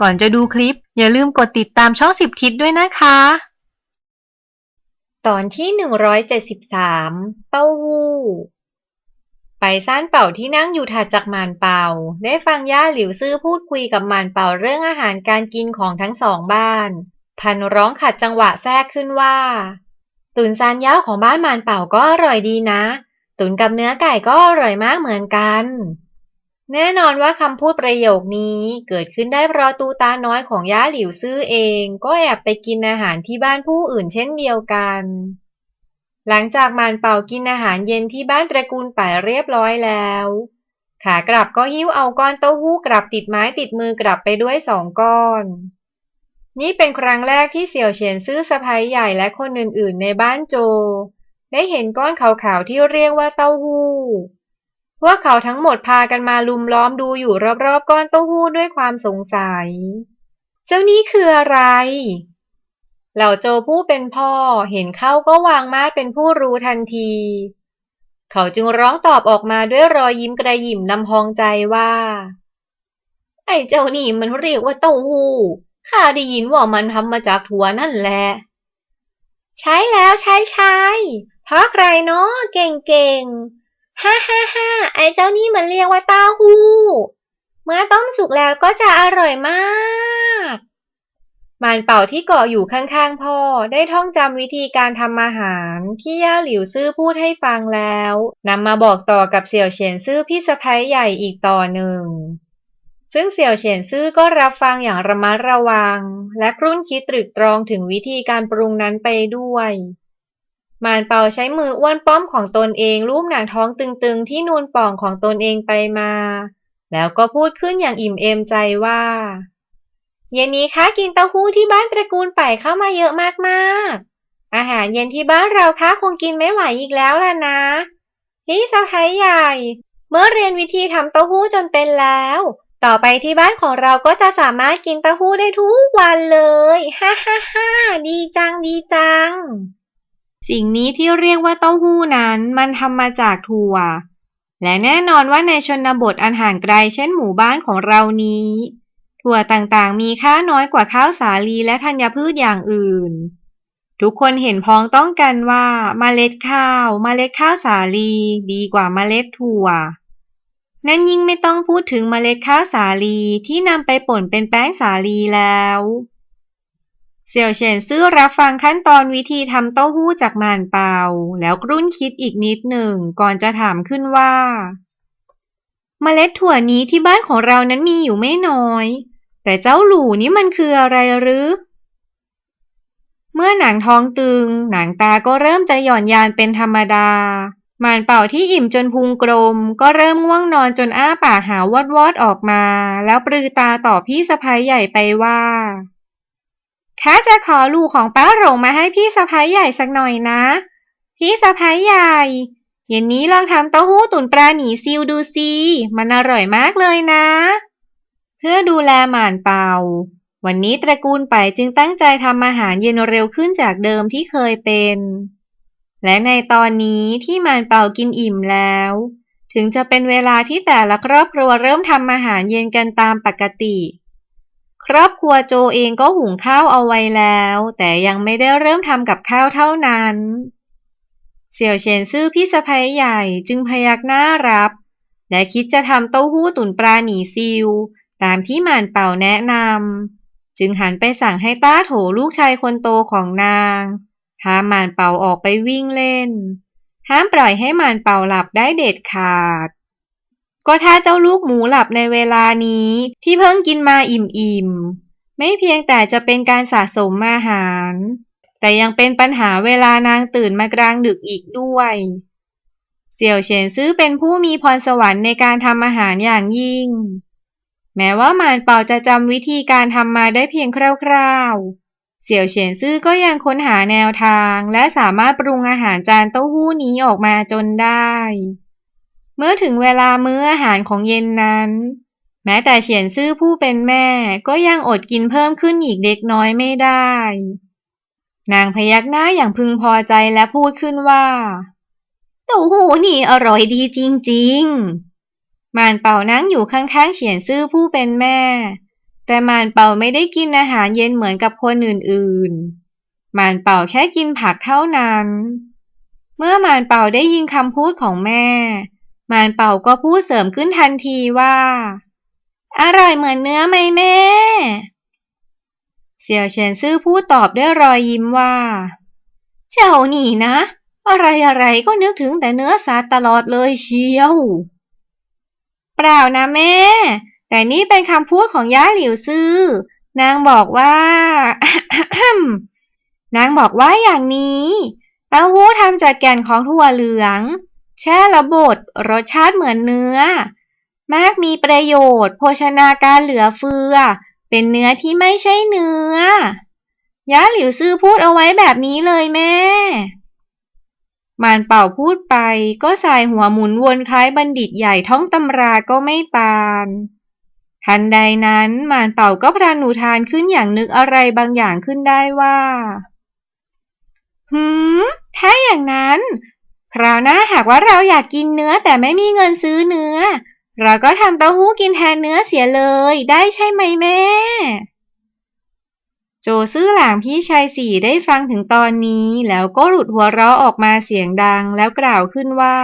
ก่อนจะดูคลิป อย่าลืมกดติดตามช่องสิบทิศด้วยนะคะ ตอนที่ 173 เต้าหู้ ไปซ่านเป่าที่นั่งอยู่ถัดจากมานเป่า ได้ฟังย่าหลิวซื่อพูดคุยกับมานเป่าเรื่องอาหารการกินของทั้งสองบ้าน พันร้องขัดจังหวะแทรกขึ้นว่าตุนซานย่าของบ้านมานเป่าก็อร่อยดีนะ ตุนกับเนื้อไก่ก็อร่อยมากเหมือนกัน แน่นอนว่าคำพูดประโยคนี้เกิดขึ้นได้เพราะตูตาน้อยของย่าหลิวซื่อเอง ก็แอบไปกินอาหารที่บ้านผู้อื่นเช่นเดียวกัน หลังจากมานเป่ากินอาหารเย็นที่บ้านตระกูลป่ายเรียบร้อยแล้ว ขากลับก็หิ้วเอาก้อนเต้าหู้กลับติดไม้ติดมือกลับไปด้วยสองก้อน นี่เป็นครั้งแรกที่เสี่ยวเฉียนซื่อสะพ้ยใหญ่และคนอื่นๆ ในบ้านโจ ได้เห็นก้อนขาวๆที่เรียกว่าเต้าหู้ พวกเขาทั้งหมดพากันมาลุมล้อมดูอยู่รอบๆก้อนเต้าหู้ด้วยความสงสัย เจ้านี่คืออะไร เหล่าโจผู้เป็นพ่อเห็นเข้าก็วางมาดเป็นผู้รู้ทันที เขาจึงร้องตอบออกมาด้วยรอยยิ้มกระยิ่มลำพองใจว่า ไอ้เจ้านี่มันเรียกว่าเต้าหู้ข้าได้ยินว่ามันทำมาจากถั่วนั่นแหละ ใช่แล้วใช่ใช่เพราะใครเนาะเก่งเก่ง ฮ่าฮ่าฮ่าไอ้เจ้านี่มันเรียกว่าเต้าหู้ เมื่อต้มสุกแล้วก็จะอร่อยมากมานเป่าที่เกาะอยู่ข้างๆพ่อได้ท่องจำวิธีการทำอาหารที่ย่าหลิวซื่อพูดให้ฟังแล้วนำมาบอกต่อกับเสี่ยวเฉียนซื่อพี่สะพ้ยใหญ่อีกต่อหนึ่ง ซึ่งเสี่ยวเฉียนซื่อก็รับฟังอย่างระมัดระวัง และครุ่นคิดตรึกตรองถึงวิธีการปรุงนั้นไปด้วย มานเป่าใช้มืออ้วนป้อมของตนเองลูบหนังท้องตึงๆ ที่นูนป่องของตนเองไปมา แล้วก็พูดขึ้นอย่างอิ่มเอมใจว่า เย็นนี้ค้ากินเต้าหู้ที่บ้านตระกูลไปเข้ามาเยอะมากๆ อาหารเย็นที่บ้านเราค้าคงกินไม่ไหวอีกแล้วล่ะนะพี่สะพ้ยใหญ่ เมื่อเรียนวิธีทำเต้าหู้จนเป็นแล้ว ต่อไปที่บ้านของเราก็จะสามารถกินเต้าหู้ได้ทุกวันเลย ฮ่าฮ่าฮ่าดีจังดีจัง สิ่งนี้ที่เรียกว่าเต้าหู้นั้นมันทำมาจากถั่ว และแน่นอนว่าในชนบทอันห่างไกลเช่นหมู่บ้านของเรานี้ ถั่วต่างๆ มีค่าน้อยกว่าข้าวสาลีและธัญพืชอย่างอื่น ทุกคนเห็นพ้องต้องกันว่าเมล็ดข้าวเมล็ดข้าวสาลี ดีกว่าเมล็ดถั่ว นั่นยิ่งไม่ต้องพูดถึงเมล็ดข้าวสาลีที่นำไปป่นเป็นแป้งสาลีแล้ว เสี่ยวเฉินซื่อรับฟังขั้นตอนวิธีทำเต้าหู้จากหม่านเปา แล้วกรุ่นคิดอีกนิดหนึ่งก่อนจะถามขึ้นว่า เมล็ดถั่วนี้ที่บ้านของเรานั้นมีอยู่ไม่น้อย แต่เจ้าหลูนี่มันคืออะไรหรือ เมื่อหนังท้องตึง หนังตาก็เริ่มจะหย่อนยานเป็นธรรมดาหมานเป่าที่อิ่มจนพุงกลม ก็เริ่มง่วงนอนจนอ้าปากหาวอดวอดออกมา แล้วปลือตาต่อพี่สะพ้ยใหญ่ไปว่า ข้าจะขอลูกของป้าหลงมาให้พี่สะพ้ายใหญ่สักหน่อยนะ พี่สะพ้ายใหญ่ เย็นนี้ลองทำเต้าหู้ตุ๋นปลาหนีซิวดูสิมันอร่อยมากเลยนะ เพื่อดูแลหม่านเป่า วันนี้ตระกูลไปจึงตั้งใจทำอาหารเย็นเร็วขึ้นจากเดิมที่เคยเป็น และในตอนนี้ที่หม่านเป่ากินอิ่มแล้ว ถึงจะเป็นเวลาที่แต่ละครอบครัวเริ่มทำอาหารเย็นกันตามปกติ ครอบครัวโจเองก็หุงข้าวเอาไว้แล้ว แต่ยังไม่ได้เริ่มทำกับข้าวเท่านั้น เสี่ยวเฉินซื่อพี่สะพ้ยใหญ่จึงพยักหน้ารับ และคิดจะทำเต้าหู้ตุ๋นปลาหนีซิว ตามที่หม่านเป่าแนะนำจึงหันไปสั่งให้ต้าโถลูกชายคนโตของนางพาหม่านเป่าออกไปวิ่งเล่น ห้ามปล่อยให้หม่านเป่าหลับได้เด็ดขาด ก็ถ้าเจ้าลูกหมูหลับในเวลานี้ที่เพิ่งกินมาอิ่มๆ ไม่เพียงแต่จะเป็นการสะสมอาหาร แต่ยังเป็นปัญหาเวลานางตื่นมากลางดึกอีกด้วยเสี่ยวเฉินซื้อเป็นผู้มีพรสวรรค์ในการทำอาหารอย่างยิ่ง แม้ว่าหมานเป่าจะจำวิธีการทำมาได้เพียงคร่าวๆ เสี่ยวเฉินซื่อก็ยังค้นหาแนวทาง และสามารถปรุงอาหารจานเต้าหู้นี้ออกมาจนได้ เมื่อถึงเวลามื้ออาหารของเย็นนั้น แม้แต่เฉียนซื่อผู้เป็นแม่ก็ยังอดกินเพิ่มขึ้นอีกเด็กน้อยไม่ได้ นางพยักหน้าอย่างพึงพอใจและพูดขึ้นว่าเต้าหู้นี่อร่อยดีจริงๆ มานเป่านั่งอยู่ข้างๆเฉียนซื่อผู้เป็นแม่ แต่มานเป่าไม่ได้กินอาหารเย็นเหมือนกับคนอื่นๆ มานเป่าแค่กินผักเท่านั้น เมื่อมานเป่าได้ยินคำพูดของแม่ มานเป่าก็พูดเสริมขึ้นทันทีว่า อร่อยเหมือนเนื้อไหมแม่ เสี่ยวเฉินซื่อพูดตอบด้วยรอยยิ้มว่า เจ้านี่นะ อะไรอะไรก็นึกถึงแต่เนื้อสัตว์ตลอดเลยเชียว เปล่านะแม่ แต่นี่เป็นคำพูดของย่าหลิวซื่อนางบอกว่านางบอกว่าอย่างนี้เต้าหู้ทำจากแก่นของถั่วเหลือง แช่ระบดรสชาติเหมือนเนื้อ มากมีประโยชน์ โภชนาการเหลือเฟือ เป็นเนื้อที่ไม่ใช่เนื้อย่าหลิวซื่อพูดเอาไว้แบบนี้เลยแม่ มานเป่าพูดไปก็สายหัวหมุนวนคล้ายบัณฑิตใหญ่ท่องตำราก็ไม่ปาน ทันใดนั้นมานเป่าก็พรันอุทานขึ้นอย่างนึกอะไรบางอย่างขึ้นได้ว่าหืมถ้าอย่างนั้น คราวหน้าหากว่าเราอยากกินเนื้อแต่ไม่มีเงินซื้อเนื้อ เราก็ทำเต้าหู้กินแทนเนื้อเสียเลยได้ใช่ไหมแม่ โจซื่อหลางพี่ชายสี่ได้ฟังถึงตอนนี้แล้วก็หลุดหัวเราะออกมาเสียงดังแล้วกล่าวขึ้นว่า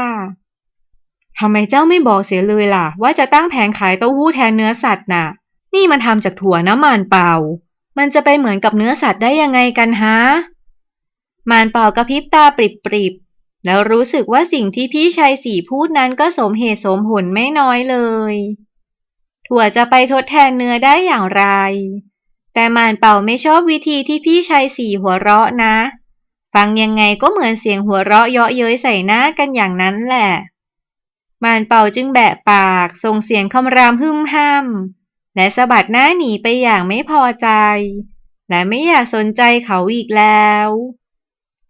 ทำไมเจ้าไม่บอกเสียเลยล่ะ ว่าจะตั้งแผงขายเต้าหู้แทนเนื้อสัตว์น่ะ นี่มันทำจากถั่วน้ำมันเปล่า มันจะไปเหมือนกับเนื้อสัตว์ได้ยังไงกันฮะมานเป่ากระพริบตาปริบๆ แล้วรู้สึกว่าสิ่งที่พี่ชายสี่พูดนั้นก็สมเหตุสมผลไม่น้อยเลย ถั่วจะไปทดแทนเนื้อได้อย่างไร แต่มานเป่าไม่ชอบวิธีที่พี่ชายสี่หัวเราะนะ ฟังยังไงก็เหมือนเสียงหัวเราะเยาะเย้ยใส่หน้ากันอย่างนั้นแหละ มานเป่าจึงแบะปากส่งเสียงคำรามหึ่มห้ำและสะบัดหน้าหนีไปอย่างไม่พอใจ และไม่อยากสนใจเขาอีกแล้ว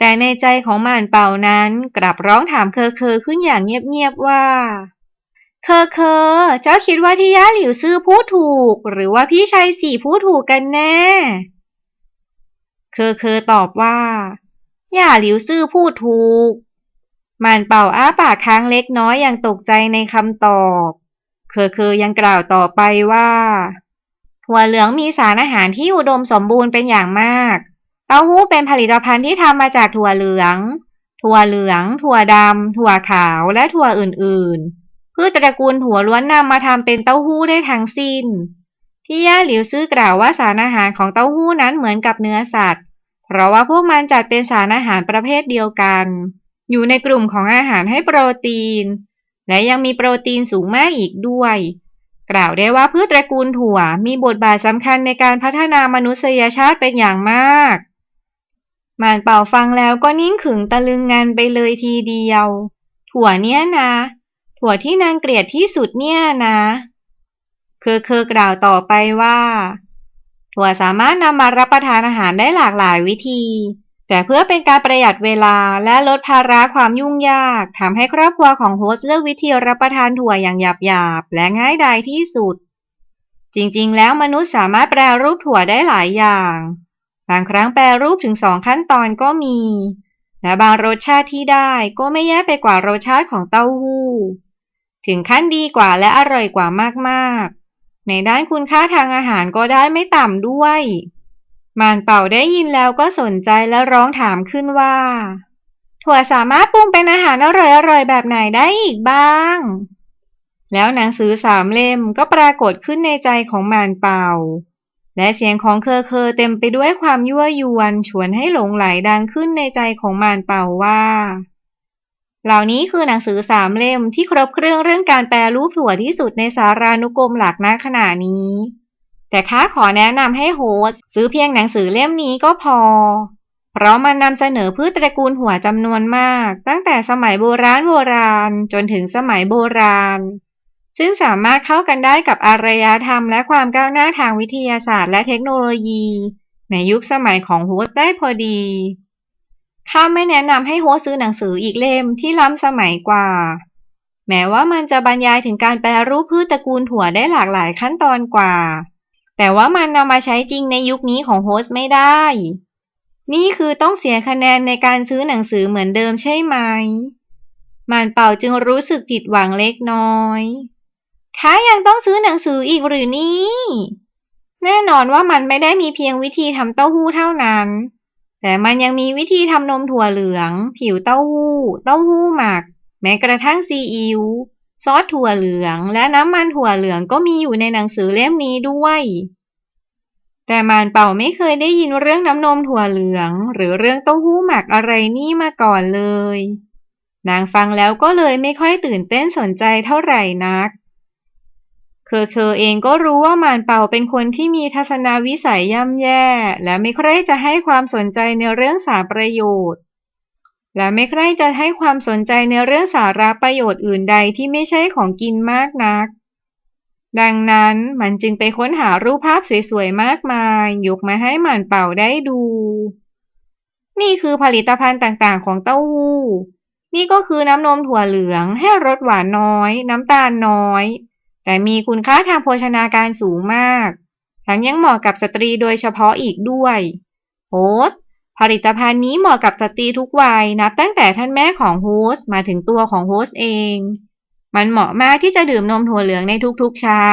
แต่ในใจของหม่านเป่านั้นกลับร้องถามเคอเคอขึ้นอย่างเงียบๆว่า เคอเคอ เจ้าคิดว่าที่ย่าหลิวซื่อพูดถูก หรือว่าพี่ชายสี่พูดถูกกันแน่ เคอเคอตอบว่าย่าหลิวซื่อพูดถูกหม่านเป่าอ้าปากค้างเล็กน้อยอย่างตกใจในคำตอบ เคอเคอยังกล่าวต่อไปว่าถั่วเหลืองมีสารอาหารที่อุดมสมบูรณ์เป็นอย่างมาก เต้าหู้เป็นผลิตภัณฑ์ที่ทำมาจากถั่วเหลือง ถั่วเหลือง ถั่วดำ ถั่วขาว และถั่วอื่นๆ พืชตระกูลถั่วล้วนนำมาทำเป็นเต้าหู้ได้ทั้งสิ้น ที่ย่าหลิวซื้อกล่าวว่าสารอาหารของเต้าหู้นั้นเหมือนกับเนื้อสัตว์ เพราะว่าพวกมันจัดเป็นสารอาหารประเภทเดียวกัน อยู่ในกลุ่มของอาหารให้โปรตีน และยังมีโปรตีนสูงมากอีกด้วย กล่าวได้ว่าพืชตระกูลถั่วมีบทบาทสำคัญในการพัฒนามนุษยชาติเป็นอย่างมาก หมานเป่าฟังแล้วก็นิ่งขึงตะลึงงานไปเลยทีเดียว ถั่วเนี่ยนะ ถั่วที่นางเกลียดที่สุดเนี่ยนะเคอเคอกล่าวต่อไปว่า ถั่วสามารถนำมารับประทานอาหารได้หลากหลายวิธี แต่เพื่อเป็นการประหยัดเวลาและลดภาระความยุ่งยากทำให้ครอบครัวของโฮสเลือกวิธีรับประทานถั่วอย่างหยาบๆและง่ายดายที่สุด จริงๆ แล้วมนุษย์สามารถแปรรูปถั่วได้หลายอย่าง บางครั้งแปรรูปถึงสองขั้นตอนก็มี และบางรสชาติที่ได้ก็ไม่แย่ไปกว่ารสชาติของเต้าหู้ ถึงขั้นดีกว่าและอร่อยกว่ามากๆ ในด้านคุณค่าทางอาหารก็ได้ไม่ต่ำด้วยมานเป่าได้ยินแล้วก็สนใจและร้องถามขึ้นว่า ถั่วสามารถปรุงเป็นอาหารอร่อยๆแบบไหนได้อีกบ้าง แล้วหนังสือสามเล่มก็ปรากฏขึ้นในใจของมานเป่า และเสียงของเคอเคอเต็มไปด้วยความยั่วยวนชวนให้หลงไหลดังขึ้นในใจของมานเป่าว่า เหล่านี้คือหนังสือสามเล่มที่ครบเครื่องเรื่องการแปลรูปถั่วที่สุดในสารานุกรมหลักณขณะนี้ แต่ข้าขอแนะนำให้โฮสซื้อเพียงหนังสือเล่มนี้ก็พอ เพราะมันนำเสนอพืชตระกูลหัวจำนวนมาก ตั้งแต่สมัยโบราณโบราณจนถึงสมัยโบราณ ซึ่งสามารถเข้ากันได้กับอารยธรรมและความก้าวหน้าทางวิทยาศาสตร์และเทคโนโลยี ในยุคสมัยของโฮสได้พอดีข้าไม่แนะนำให้โฮสซื้อหนังสืออีกเล่มที่ล้ำสมัยกว่า แม้ว่ามันจะบรรยายถึงการแปรรูปพืชตระกูลถั่วได้หลากหลายขั้นตอนกว่า แต่ว่ามันนำมาใช้จริงในยุคนี้ของโฮสไม่ได้ นี่คือต้องเสียคะแนนในการซื้อหนังสือเหมือนเดิมใช่ไหมมานเป่าจึงรู้สึกผิดหวังเล็กน้อย ข้ายังต้องซื้อหนังสืออีกหรือนี่ แน่นอนว่ามันไม่ได้มีเพียงวิธีทำเต้าหู้เท่านั้น แต่มันยังมีวิธีทำนมถั่วเหลือง ผิวเต้าหู้ เต้าหู้หมัก แม้กระทั่งซีอิ๊วซอสถั่วเหลืองและน้ำมันถั่วเหลืองก็มีอยู่ในหนังสือเล่มนี้ด้วย แต่มานเป่าไม่เคยได้ยินเรื่องน้ำนมถั่วเหลือง หรือเรื่องเต้าหู้หมักอะไรนี่มาก่อนเลย นางฟังแล้วก็เลยไม่ค่อยตื่นเต้นสนใจเท่าไหร่นัก เคอเคอเองก็รู้ว่ามานเป่าเป็นคนที่มีทัศนวิสัยย่ำแย่ และไม่ใคร่จะให้ความสนใจในเรื่องสาประโยชน์ และไม่ใคร่จะให้ความสนใจในเรื่องสาระประโยชน์อื่นใดที่ไม่ใช่ของกินมากนัก ดังนั้นมันจึงไปค้นหารูปภาพสวยๆมากมายยกมาให้หมันเป่าได้ดู นี่คือผลิตภัณฑ์ต่างๆ ของเต้าหู้ นี่ก็คือน้ำนมถั่วเหลืองให้รสหวานน้อย น้ำตาลน้อย แต่มีคุณค่าทางโภชนาการสูงมากทั้งยังเหมาะกับสตรีโดยเฉพาะอีกด้วยโฮสผลิตภัณฑ์นี้เหมาะกับสตรีทุกวัยนับตั้งแต่ท่านแม่ของโฮสมาถึงตัวของโฮสเอง มันเหมาะมากที่จะดื่มนมถั่วเหลืองในทุกๆเช้า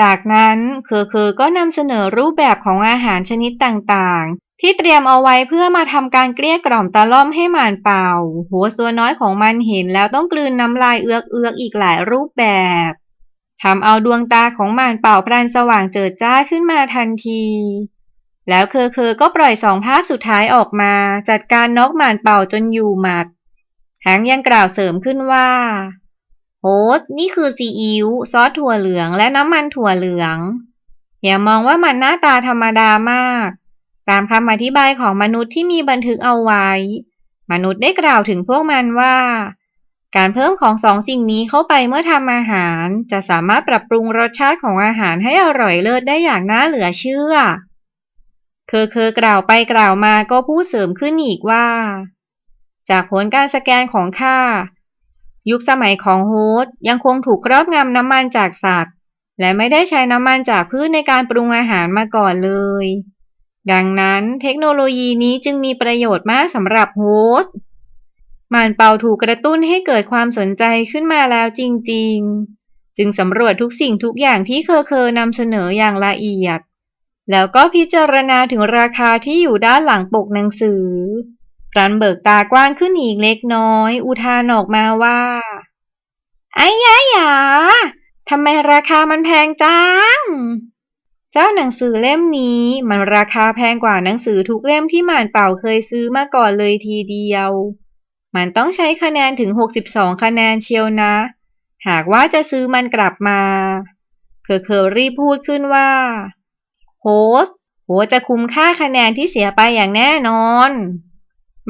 จากนั้นเคอเคอก็นำเสนอรูปแบบของอาหารชนิดต่างๆ ที่เตรียมเอาไว้เพื่อมาทำการเกลี้ยกล่อมตาล่อมให้หมานเป่า หัวตัวน้อยของมันเห็นแล้วต้องกลืนน้ำลายเอือกเอือกอีกหลายรูปแบบทำเอาดวงตาของหมานเป่าพลันสว่างเจิดจ้าขึ้นมาทันที แล้วเคอเคอก็ปล่อยสองภาพสุดท้ายออกมา จัดการน็อกหมานเป่าจนอยู่หมัดทั้งยังกล่าวเสริมขึ้นว่า โฮสต์นี่คือซีอิ๊วซอสถั่วเหลืองและน้ำมันถั่วเหลือง อย่ามองว่ามันหน้าตาธรรมดามาก ตามคำอธิบายของมนุษย์ที่มีบันทึกเอาไว้ มนุษย์ได้กล่าวถึงพวกมันว่า การเพิ่มของสองสิ่งนี้เข้าไปเมื่อทำอาหาร จะสามารถปรับปรุงรสชาติของอาหารให้อร่อยเลิศได้อย่างน่าเหลือเชื่อ เคอเคอกล่าวไปกล่าวมาก็พูดเสริมขึ้นอีกว่า จากผลการสแกนของข้ายุคสมัยของโฮสยังคงถูกครอบงำน้ำมันจากสัตว์ และไม่ได้ใช้น้ำมันจากพืชในการปรุงอาหารมาก่อนเลย ดังนั้นเทคโนโลยีนี้จึงมีประโยชน์มากสำหรับโฮสต์มานเป่าถูกกระตุ้นให้เกิดความสนใจขึ้นมาแล้วจริง ๆ จึงสำรวจทุกสิ่งทุกอย่างที่เคอเคอนำเสนออย่างละเอียด แล้วก็พิจารณาถึงราคาที่อยู่ด้านหลังปกหนังสือพลันเบิกตากว้างขึ้นอีกเล็กน้อย อุทานออกมาว่าไอ้ยะหยาทำไมราคามันแพงจัง เจ้าหนังสือเล่มนี้มันราคาแพงกว่าหนังสือทุกเล่มที่หมานเป่าเคยซื้อมาก่อนเลยทีเดียว มันต้องใช้คะแนนถึง 62 คะแนนเชียวนะ หากว่าจะซื้อมันกลับมา เคอเคอรีพูดขึ้นว่า โฮสต์โหจะคุ้มค่าคะแนนที่เสียไปอย่างแน่นอน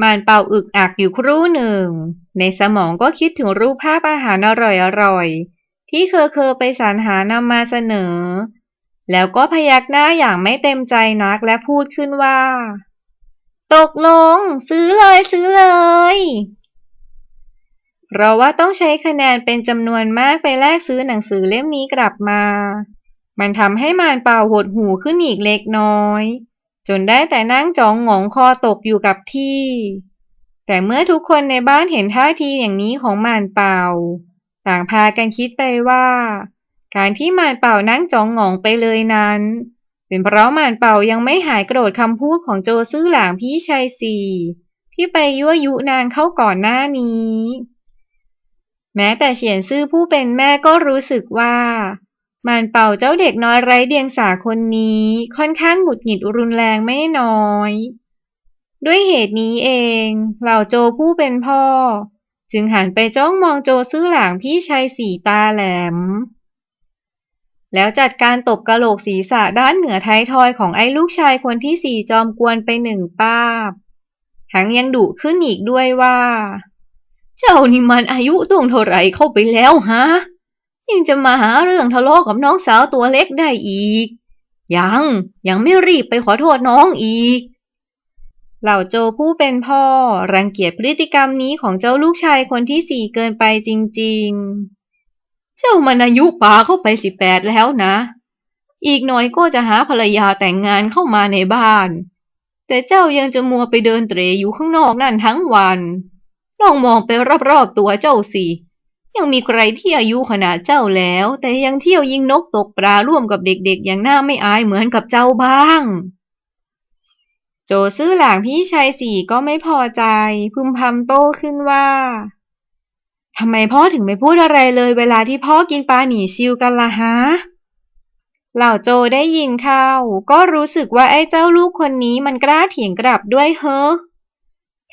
มานเป่าอึกอักอยู่ครู่หนึ่ง ในสมองก็คิดถึงรูปภาพอาหารอร่อยๆ ที่เคอเคอไปสรรหานำมาเสนอ แล้วก็พยักหน้าอย่างไม่เต็มใจนักและพูดขึ้นว่า ตกลง ซื้อเลยซื้อเลยเราว่าต้องใช้คะแนนเป็นจำนวนมากไปแลกซื้อหนังสือเล่มนี้กลับมา มันทำให้มานเป่าหดหูขึ้นอีกเล็กน้อย จนได้แต่นั่งจ้องงองคอตกอยู่กับที่ แต่เมื่อทุกคนในบ้านเห็นท่าทีอย่างนี้ของมานเป่า ต่างพากันคิดไปว่า การที่มานเป่านั่งจ้องงองไปเลยนั้น เป็นเพราะมานเป่ายังไม่หายโกรธคำพูดของโจซื่อหลางพี่ชายสี่ที่ไปยั่วยุนางเข้าก่อนหน้านี้ แม้แต่เฉียนซื่อผู้เป็นแม่ก็รู้สึกว่ามานเป่าเจ้าเด็กน้อยไร้เดียงสาคนนี้ค่อนข้างหงุดหงิดรุนแรงไม่น้อย ด้วยเหตุนี้เองเหล่าโจผู้เป็นพ่อ จึงหันไปจ้องมองโจซื่อหลางพี่ชายสีตาแหลม แล้วจัดการตบกระโหลกศีรษะด้านเหนือท้ายทอยของไอ้ลูกชายคนที่สี่จอมกวนไปหนึ่งป้าบทั้งยังดุขึ้นอีกด้วยว่า เจ้านี่มันอายุตั้งเท่าไรเข้าไปแล้วฮะ ยังจะมาหาเรื่องทะเลาะกับน้องสาวตัวเล็กได้อีก ยัง ยังไม่รีบไปขอโทษน้องอีก เหล่าโจผู้เป็นพ่อ รังเกียจพฤติกรรมนี้ของเจ้าลูกชายคนที่สี่เกินไปจริง ๆ เจ้ามันอายุป่าเข้าไปสิบแปดแล้วนะ อีกหน่อยก็จะหาภรรยาแต่งงานเข้ามาในบ้าน แต่เจ้ายังจะมัวไปเดินเตรอยู่ข้างนอกนั่นทั้งวัน ลองมองไปรอบๆตัวเจ้าสิ ยังมีใครที่อายุขนาดเจ้าแล้ว แต่ยังเที่ยวยิงนกตกปลาร่วมกับเด็กๆ อย่างน่าไม่อายเหมือนกับเจ้าบ้างโจซื่อหลางพี่ชายสี่ก็ไม่พอใจพึมพำโต้ขึ้นว่า ทำไมพ่อถึงไม่พูดอะไรเลยเวลาที่พ่อกินปลาหนีซิวกันล่ะฮะ เหล่าโจได้ยินเข้า ก็รู้สึกว่าไอ้เจ้าลูกคนนี้มันกล้าเถียงกลับด้วยเฮ้อ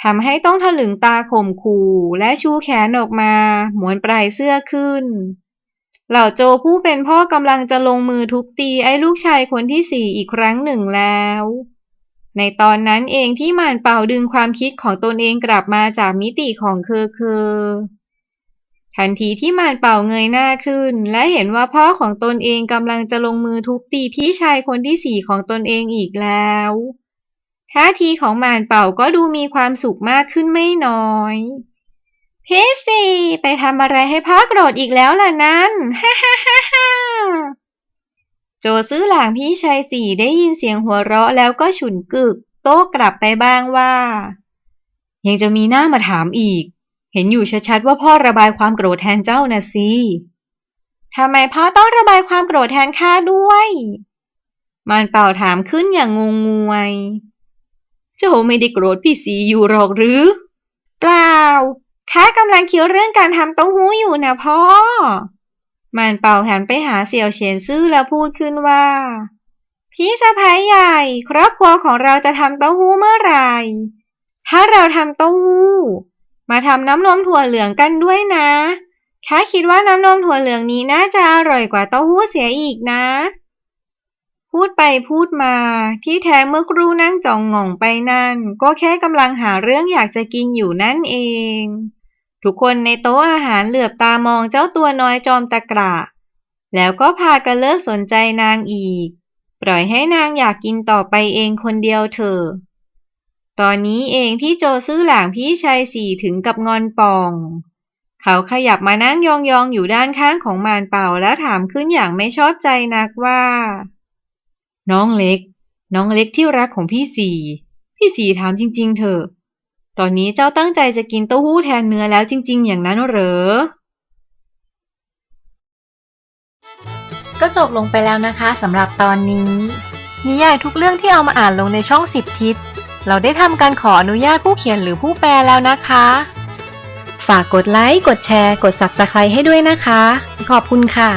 ทำให้ต้องถลึงตาข่มขู่และชูแขนออกมาหมวนปลายเสื้อขึ้น เหล่าโจผู้เป็นพ่อกำลังจะลงมือทุบตีไอ้ลูกชายคนที่สี่อีกครั้งหนึ่งแล้ว ในตอนนั้นเองที่มานเป่าดึงความคิดของตนเองกลับมาจากมิติของเคอเคอ ทันทีที่มานเป่าเงยหน้าขึ้น และเห็นว่าพ่อของตนเองกำลังจะลงมือทุบตีพี่ชายคนที่สี่ของตนเองอีกแล้วท่าทีของมานเป่าก็ดูมีความสุขมากขึ้นไม่น้อยเพสี่ไปทำอะไรให้พ่อโกรธอีกแล้วล่ะนั่นฮ่าฮ่าฮ่าฮ่าโจซื้อหลางพี่ชายสี่ได้ยินเสียงหัวเราะแล้วก็ฉุนกึก โต้กลับไปบ้างว่า ยังจะมีหน้ามาถามอีก เห็นอยู่ชัดๆว่าพ่อระบายความโกรธแทนเจ้าน่ะสิทำไมพ่อต้องระบายความโกรธแทนข้าด้วย มันเป่าถามขึ้นอย่างงงงวย เจ้าไม่ได้โกรธพี่สีอยู่หรอกหรือ เปล่าข้ากำลังคิดเรื่องการทำเต้าหู้อยู่นะพ่อ มันเป่าหันไปหาเสี่ยวเฉียนซื่อแล้วพูดขึ้นว่า พี่สะพ้ายใหญ่ ครอบครัวของเราจะทำเต้าหู้เมื่อไหร่ ถ้าเราทำเต้าหู้ มาทำน้ำนมถั่วเหลืองกันด้วยนะข้าคิดว่าน้ำนมถั่วเหลืองนี้น่าจะอร่อยกว่าเต้าหู้เสียอีกนะ พูดไปพูดมา ที่แท้เมื่อครูนั่งจ่องหง่องไปนั่น ก็แค่กำลังหาเรื่องอยากจะกินอยู่นั่นเอง ทุกคนในโต๊ะอาหารเหลือบตามองเจ้าตัวน้อยจอมตะกระแล้วก็พากันเลิกสนใจนางอีก ปล่อยให้นางอยากกินต่อไปเองคนเดียวเถอะ ตอนนี้เองที่โจซื่อหลางพี่ชายสี่ถึงกับงอนป่อง เขาขยับมานั่งยองๆอยู่ด้านข้างของมารเป่าแล้วถามขึ้นอย่างไม่ชอบใจนักว่า น้องเล็ก น้องเล็กที่รักของพี่สี่ พี่สี่ถามจริง ๆ เถอะ ตอนนี้เจ้าตั้งใจจะกินเต้าหู้แทนเนื้อแล้วจริง ๆ อย่างนั้นเหรอก็จบลงไปแล้วนะคะสำหรับตอนนี้ นิยายทุกเรื่องที่เอามาอ่านลงในช่องสิบทิศ เราได้ทำการขออนุญาตผู้เขียนหรือผู้แปลแล้วนะคะ ฝากกดไลค์ กดแชร์ กด Subscribe ให้ด้วยนะคะ ขอบคุณค่ะ